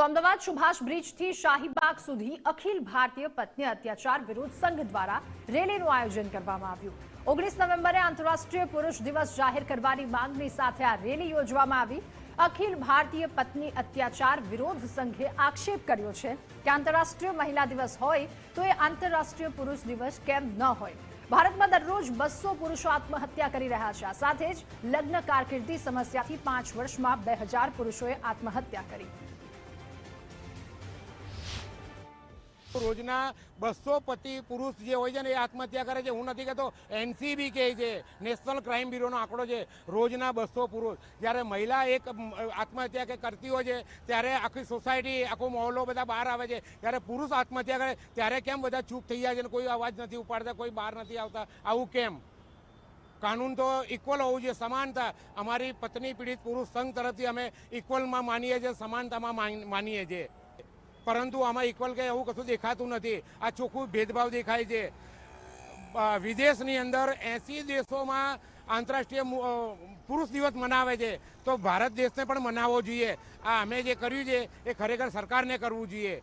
તો અમદાવાદ સુભાષ બ્રિજથી શાહીબાગ સુધી અખિલ ભારતીય પત્ની અત્યાચાર વિરોધ સંઘ દ્વારા રેલીનું આયોજન કરવામાં આવ્યું. ઓગણીસ નવેમ્બરે આંતરરાષ્ટ્રીય પુરુષ દિવસ જાહેર કરવાની માંગણી સાથે આ રેલી યોજવામાં આવી. અખિલ ભારતીય પત્ની અત્યાચાર વિરોધ સંઘે આક્ષેપ કર્યો છે કે આંતરરાષ્ટ્રીય મહિલા દિવસ હોય તો એ આંતરરાષ્ટ્રીય પુરુષ દિવસ કેમ ન હોય. ભારતમાં દરરોજ બસો પુરુષો આત્મહત્યા કરી રહ્યા છે. આ સાથે જ લગ્ન કારકિર્દી સમસ્યાથી પાંચ વર્ષમાં બે હજાર પુરુષોએ આત્મહત્યા કરી. રોજના બસો પતિ પુરુષ જે હોય છે ને એ આત્મહત્યા કરે છે. હું નથી કહેતો, એનસીબી કહે છે, નેશનલ ક્રાઇમ બ્યુરોનો આંકડો છે. રોજના બસો પુરુષ. જ્યારે મહિલા એક આત્મહત્યા કે કરતી હોય છે, ત્યારે આખી સોસાયટી, આખો મહોલ્લો બધા બહાર આવે છે. ત્યારે પુરુષ આત્મહત્યા કરે, ત્યારે કેમ બધા ચૂપ થઈ જાય છે કોઈ અવાજ નથી ઉપાડતા, કોઈ બહાર નથી આવતા? આવું કેમ? કાનૂન તો ઇક્વલ હોવું જોઈએ, સમાનતા. અમારી પત્ની પીડિત પુરુષ સંઘ તરફથી અમે ઇક્વલમાં માનીએ છીએ, સમાનતામાં માનીએ છીએ. પરંતુ આમાં ઇક્વલ કે એવું કશું દેખાતું નથી. આ ચોખ્ખું ભેદભાવ દેખાય છે. વિદેશની અંદર એસી દેશોમાં આંતરરાષ્ટ્રીય પુરુષ દિવસ મનાવે છે. તો ભારત દેશને પણ મનાવવો જોઈએ. આ અમે જે કર્યું છે, એ ખરેખર સરકારને કરવું જોઈએ.